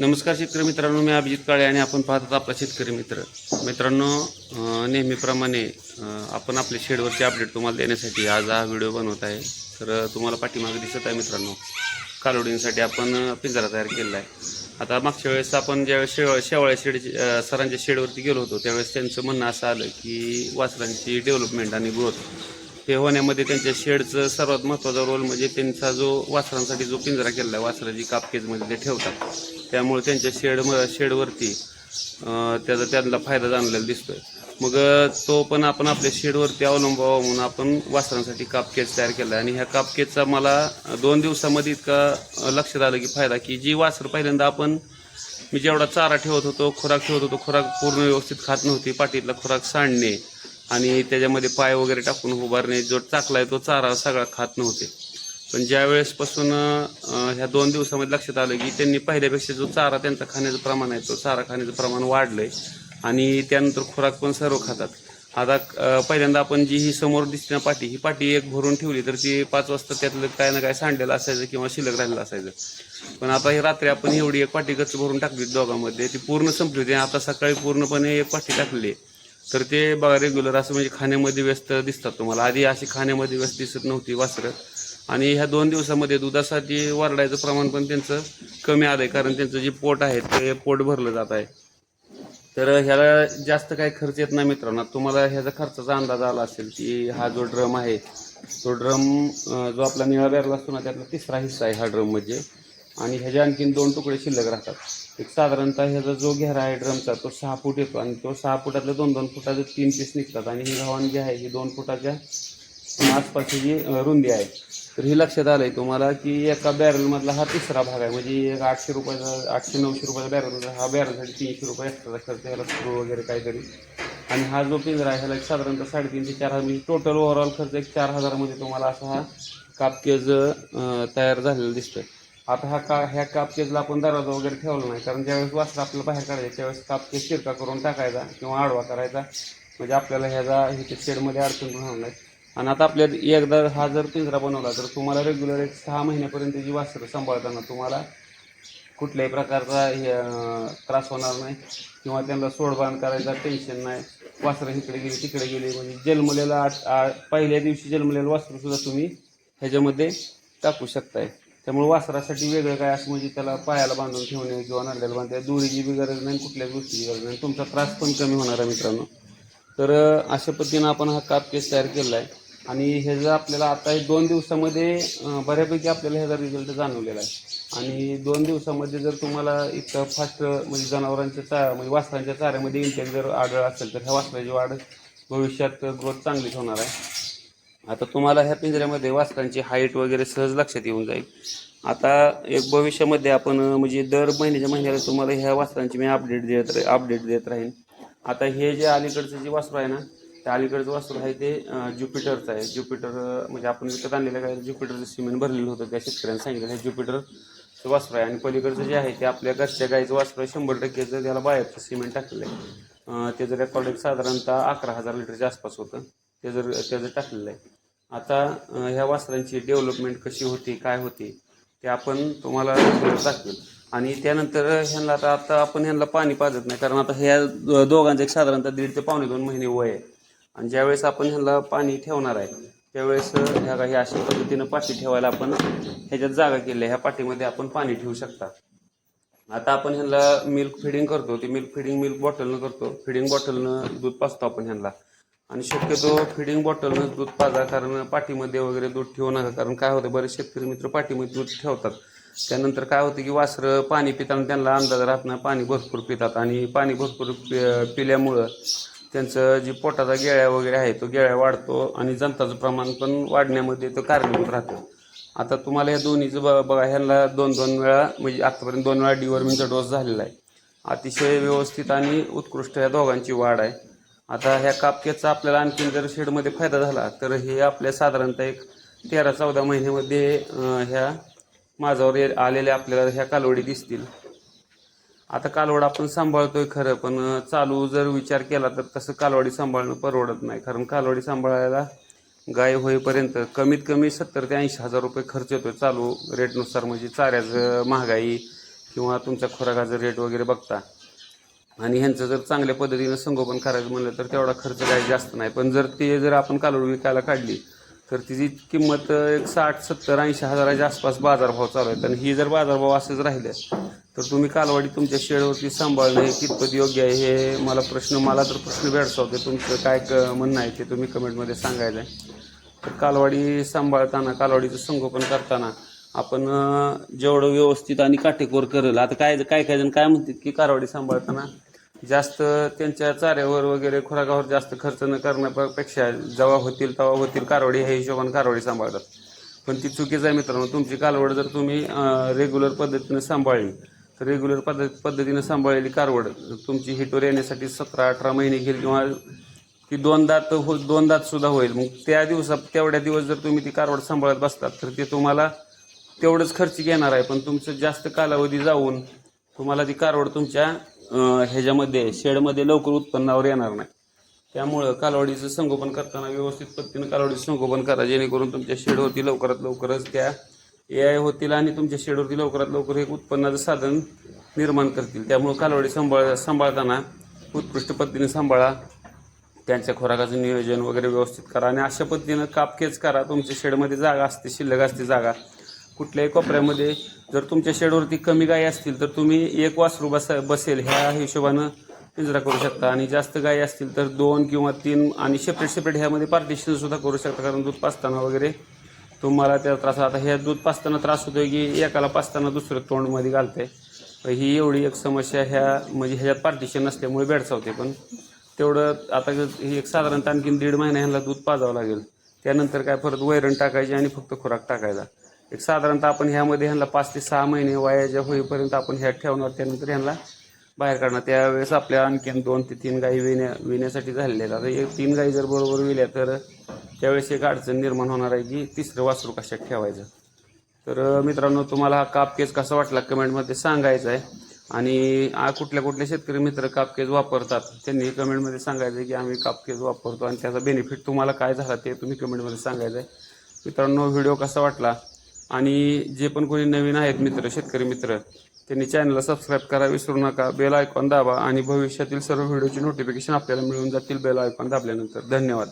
नमस्कार शेतकरी मित्रांनो मी अभिजित काळे आणि आपण पाहतात आपला शेतकरी मित्र. मित्रांनो नेहमीप्रमाणे आपण आपल्या शेडवरचे अपडेट तुम्हाला देण्यासाठी आज हा व्हिडिओ बनवत आहे. तर तुम्हाला पाठीमागे दिसत आहे मित्रांनो कालोडींसाठी आपण पिंजरा तयार केलेला आहे. आता मागच्या वेळेस आपण ज्यावेळेस शेव शेवाळ्या शेड सरांच्या शेडवरती गेलो होतो त्यावेळेस त्यांचं म्हणणं असं आलं की वासरांची डेव्हलपमेंट आणि ग्रोथ हे होण्यामध्ये त्यांच्या शेडचं सर्वात महत्त्वाचा रोल म्हणजे त्यांचा जो वासरांसाठी जो पिंजरा केलेला आहे वासराची कापकेजमध्ये ते ठेवतात. त्यामुळे त्यांच्या शेड शेडवरती त्याचा त्यांना फायदा जाणलेला दिसतोय. मग तो पण आपण आपल्या शेडवरती अवलंबावा म्हणून आपण वासरांसाठी कापकेज तयार केला आहे आणि ह्या कापकेजचा मला दोन दिवसामध्ये इतका लक्षात आलं की फायदा की जी वासर पहिल्यांदा आपण मी जेवढा चारा ठेवत होतो खुराक ठेवत होतो खुराक पूर्ण व्यवस्थित खात नव्हती पाठीतला खुराक सांडणे आणि त्याच्यामध्ये पाय वगैरे टाकून उभारणे जो टाकलाय तो चारा सगळा खात नव्हते. पण ज्या वेळेसपासून ह्या दोन दिवसामध्ये लक्षात आलं की त्यांनी पहिल्यापेक्षा जो चारा त्यांचा खाण्याचं प्रमाण आहे तो चारा खाण्याचं प्रमाण वाढलं आहे आणि त्यानंतर खुराक पण सर्व खातात. आता पहिल्यांदा आपण जी ही समोर दिसते ना पाटी ही पाटी एक भरून ठेवली तर ती पाच वाजता त्यातलं काय ना काय सांडलेलं असायचं किंवा शिल्लक राहिलेलं असायचं. पण आता ही रात्री आपण एवढी एक पाटी गच्च भरून टाकली दोघांमध्ये ती पूर्ण संपली होती आता सकाळी पूर्णपणे एक पाटी टाकली. आहे तर ते बघा रेग्युलर असं म्हणजे खाण्यामध्ये व्यस्त दिसतात तुम्हाला. आधी अशी खाण्यामध्ये व्यस्त दिसत नव्हती वासरं. आणि ह्या दोन दिवसामध्ये दुधासाठी वरडायचं प्रमाण पण त्यांचं कमी आलं आहे कारण त्यांचं जे पोट आहे ते पोट भरलं जात आहे. तर ह्याला जास्त काही खर्च येत नाही मित्रांनो. तुम्हाला ह्याचा खर्चाचा अंदाज आला असेल की हा जो ड्रम आहे तो ड्रम जो आपला निळा बॅरला असतो ना त्यातला तिसरा हिस्सा आहे हा ड्रम म्हणजे. आणि ह्याच्या आणखीन दोन तुकडे शिल्लक राहतात. एक साधारणतः ह्याचा जो घेरा आहे ड्रमचा तो सहा फूट येतो आणि तो सहा फुटातले दोन दोन फुटाचे तीन पीस निघतात आणि ही गव्हाण जी आहे ही दोन फुटाच्या आसपासची जी रुंदी आहे. तर हे लक्षात आलं आहे तुम्हाला की एका बॅरलमधला हा तिसरा भाग आहे. म्हणजे एक आठशे रुपयाचा आठशे नऊशे रुपयाचा बॅरल हा बॅरलसाठी तीनशे रुपये एक्स्ट्राचा खर्च ह्याला स्क्रू वगैरे काहीतरी. आणि हा जो पिंजरा आहे ह्याला एक साधारणतः साडेतीन ते चार हजार म्हणजे टोटल ओव्हरऑल खर्च एक चार हजारामध्ये तुम्हाला असा हा कापकेज तयार झालेला दिसतोय. आता हा का ह्या कापकेजला आपण दरवाजा वगैरे ठेवला नाही. कारण ज्यावेळेस वासरा आपल्याला बाहेर काढायचं त्यावेळेस कापकेज शिरका करून टाकायचा किंवा आडवा करायचा. म्हणजे आपल्याला ह्याचा ह्याच्या शेडमध्ये अडचण होणार नाही. आणि आता आपल्या एकदा हा जर पिंजरा बनवला तर तुम्हाला रेग्युलर एक सहा महिन्यापर्यंत जी वासरं सांभाळताना तुम्हाला कुठल्याही प्रकारचा हे, त्रास होणार नाही. किंवा त्यांना सोडबाण करायचा टेन्शन नाही. वासरं इकडे गेली तिकडे गेली. म्हणजे जन्मलेला आ- पहिल्या दिवशी जन्मलेलं वासरूसुद्धा तुम्ही ह्याच्यामध्ये टाकू शकताय. त्यामुळे वासरासाठी वेगळं काय असं म्हणजे त्याला पायाला बांधून ठेवणे किंवा नांद्याला बांधणे दोरीची बी गरज नाही कुठल्याच गोष्टीची गरज नाही. तुमचा त्रास पण कमी होणार आहे मित्रांनो. तर अशा पद्धतीनं आपण हा काप केस तयार केला आहे आणि ह्याचा आपल्याला आता हे दोन दिवसामध्ये बऱ्यापैकी आपल्याला ह्याचा रिझल्ट जाणवलेला आहे. आणि दोन दिवसामध्ये जर तुम्हाला इतकं फास्ट म्हणजे जनावरांच्या चा म्हणजे वासरांच्या चाऱ्यामध्ये इंटेक जर आढळ असेल तर ह्या वासराची वाढ भविष्यात ग्रोथ चांगलीच होणार आहे. आता तुम्हाला ह्या पिंजऱ्यामध्ये वासरांची हाईट वगैरे सहज लक्षात येऊन जाईल. आता एक भविष्यामध्ये आपण म्हणजे दर महिन्याच्या महिन्याला तुम्हाला ह्या वासरांची मी अपडेट देत राही अपडेट देत राहीन. आता हे जे अलीकडचं जे वासरू आहे ना त्या अलीकडचं वासरू आहे ते ज्युपिटरचं आहे. ज्युपिटर म्हणजे आपण विकत आणलेलं काय ज्युपिटरचं सिमेंट भरलेलं होतं त्या शेतकऱ्यांनी सांगितलं हे ज्युपिटर वासरू आहे. आणि पलीकडचं जे आहे ते आपल्या घरच्या गाईचं वासरू आहे. शंभर टक्केचं त्याला बाहेरचं सिमेंट टाकलेलं आहे त्याचं रेकॉर्ड एक साधारणतः अकरा हजार लिटरच्या आसपास होतं. ते जर त्याचं टाकलेलं आहे आता ह्या वासरांची डेव्हलपमेंट कशी होती काय होती ते आपण तुम्हाला दाखवेल. आणि त्यानंतर ह्यांना आता आता आपण ह्यांना पाणी पाजत नाही कारण आता ह्या दोघांचे दोघांचं एक साधारणतः दीड ते पावणे दोन महिने वय आहे. आणि ज्यावेळेस आपण ह्यांना पाणी ठेवणार आहे त्यावेळेस ह्या काही अशा पद्धतीनं पाठी ठेवायला आपण ह्याच्यात जागा केली आहे. ह्या पाठीमध्ये आपण पाणी ठेवू शकता. आता आपण ह्यांना मिल्क फिडिंग करतो ते मिल्क फिडिंग मिल्क बॉटलनं करतो. फिडिंग बॉटलनं दूध पाजतो आपण ह्यांना. आणि शक्यतो फिडिंग बॉटलनंच दूध पाजा कारण पाठीमध्ये वगैरे दूध ठेवू नका कारण काय होतं बरेच शेतकरी मित्र पाठीमध्ये दूध ठेवतात. त्यानंतर काय होतं की वासरं पाणी पिताना त्यांना अंदाज राहत नाही पाणी भरपूर पितात. आणि पाणी भरपूर पि- पिल्यामुळं त्यांचं जी पोटाचा गेळ्या वगैरे आहे तो गेळ्या वाढतो आणि जंताचं प्रमाण पण वाढण्यामध्ये तो कारणीभूत राहतो. आता तुम्हाला या दोन्हीचं ब बघा ह्यांना दोन दोन वेळा म्हणजे आत्तापर्यंत दोन वेळा डिवॉर्मिंगचा डोस झालेला आहे. अतिशय व्यवस्थित आणि उत्कृष्ट या दोघांची वाढ आहे. आता ह्या कापकेचा आपल्याला आणखीन जर शेडमध्ये फायदा झाला तर हे आपल्या साधारणतः एक तेरा चौदा महिन्यामध्ये ह्या माझ्यावर ये- आलेल्या आपल्याला ह्या कालवडी दिसतील. आता कालवड आपण सांभाळतोय खरं पण चालू जर विचार केला तर तसं कालवडी सांभाळणं परवडत नाही कारण कालवडी सांभाळायला गाय होईपर्यंत कमीत कमी सत्तर ते ऐंशी हजार रुपये खर्च येतोय चालू रेटनुसार म्हणजे चाऱ्याचं महागाई किंवा तुमच्या खुराकाचं रेट वगैरे बघता. आणि ह्यांचं जर चांगल्या पद्धतीनं संगोपन करायचं म्हणलं तर तेवढा खर्च काही जास्त नाही. पण जर ते जर आपण कालवड विकायला काढली तर तिची किंमत एक साठ सत्तर ऐंशी हजाराच्या आसपास बाजारभाव चालू आहेत. आणि ही जर बाजारभाव असंच राहिले तर तुम्ही कालवाडी तुमच्या शेडवरती सांभाळणं हे कितपत योग्य आहे हे मला प्रश्न मला तर प्रश्न भेडसावते तुमचं काय क म्हणणं आहे ते तुम्ही कमेंटमध्ये सांगायचं आहे. तर कालवाडी सांभाळताना कालवाडीचं संगोपन करताना आपण जेवढं व्यवस्थित आणि काटेकोर करेल आता काय काय काय जण काय म्हणतात की कालवाडी सांभाळताना जास्त त्यांच्या चाऱ्यावर वगैरे खुराकावर जास्त खर्च न करण्यापेक्षा जेव्हा होतील तेव्हा होतील. कारवडी ह्या हिशोबाने कारवडी सांभाळतात. पण ती चुकीचं आहे मित्रांनो. तुमची कालवड जर तुम्ही रेग्युलर पद्धतीनं सांभाळली तर रेग्युलर पद्धत पद्धतीनं सांभाळलेली कारवड तुमची हिटवर येण्यासाठी सतरा अठरा महिने घेईल किंवा ती दोन दात हो दोन दात सुद्धा होईल. मग त्या दिवसात तेवढ्या दिवस जर तुम्ही ती कारवड सांभाळत बसतात तर ते तुम्हाला तेवढंच खर्चिक येणार आहे. पण तुमचं जास्त कालावधी जाऊन तुम्हाला ती कारवड तुमच्या ह्याच्यामध्ये शेडमध्ये लवकर उत्पन्नावर येणार नाही. त्यामुळं कालवडीचं संगोपन करताना व्यवस्थित पद्धतीनं कालवडीचं संगोपन करा जेणेकरून तुमच्या शेडवरती लवकरात लवकरच त्या ए आय होतील आणि तुमच्या शेडवरती लवकरात लवकर एक उत्पन्नाचं साधन निर्माण करतील. त्यामुळं कालवडी सांभाळ सांभाळताना उत्कृष्ट पद्धतीने सांभाळा त्यांच्या खुराकाचं नियोजन वगैरे व्यवस्थित करा आणि अशा पद्धतीनं कापकेच करा. तुमच्या शेडमध्ये जागा असते शिल्लक असते जागा. कुठल्याही कोपऱ्यामध्ये जर तुमच्या शेडवरती कमी गायी असतील तर तुम्ही एक वासरू बस बसेल. ह्या हिशोबानं पिंजरा करू शकता. आणि जास्त गायी असतील तर दोन किंवा तीन आणि सेपरेट सेपरेट ह्यामध्ये पार्टिशन सुद्धा करू शकता. कारण दूध पाचताना वगैरे तुम्हाला त्या त्रास आता ह्या दूध पाचताना त्रास होतोय की एकाला पाचताना दुसरं तोंडमध्ये घालते ही एवढी एक समस्या ह्या म्हणजे ह्याच्यात पार्टिशन नसल्यामुळे बेडसावते पण तेवढं आता ही एक साधारणतः आणखीन दीड महिना ह्यांना दूध पाजावं लागेल. त्यानंतर काय? परत वैरण टाकायची आणि फक्त खुराक टाकायचा. एक साधारणतः आपण ह्यामध्ये ह्यांना पाच ते सहा महिने वयाच्या होईपर्यंत आपण ह्यात ठेवणार त्यानंतर ह्यांना बाहेर काढणार. त्यावेळेस आपल्या आणखीन दोन ते तीन गाई विण्या विण्यासाठी झालेल्या आहेत. आता एक तीन गाई जर बरोबर विल्या तर त्यावेळेस एक अडचण निर्माण होणार आहे की तिसरं वासरू कशात ठेवायचं? तर मित्रांनो तुम्हाला हा कापकेज कसा वाटला कमेंटमध्ये सांगायचं आहे. आणि आ, कुठल्या कुठल्या शेतकरी मित्र कापकेज वापरतात त्यांनी कमेंटमध्ये सांगायचं आहे की आम्ही कापकेज वापरतो आणि त्याचा बेनिफिट तुम्हाला काय झाला ते तुम्ही कमेंटमध्ये सांगायचं आहे. मित्रांनो व्हिडिओ कसा वाटला? आणि जे पण कोणी नवीन आहेत मित्र शेतकरी मित्र त्यांनी चॅनलला सबस्क्राईब करा विसरू नका. बेल आयकॉन दाबा आणि भविष्यातील सर्व व्हिडिओची नोटिफिकेशन आपल्याला मिळून जातील. बेल आयकॉन दाबल्यानंतर. धन्यवाद.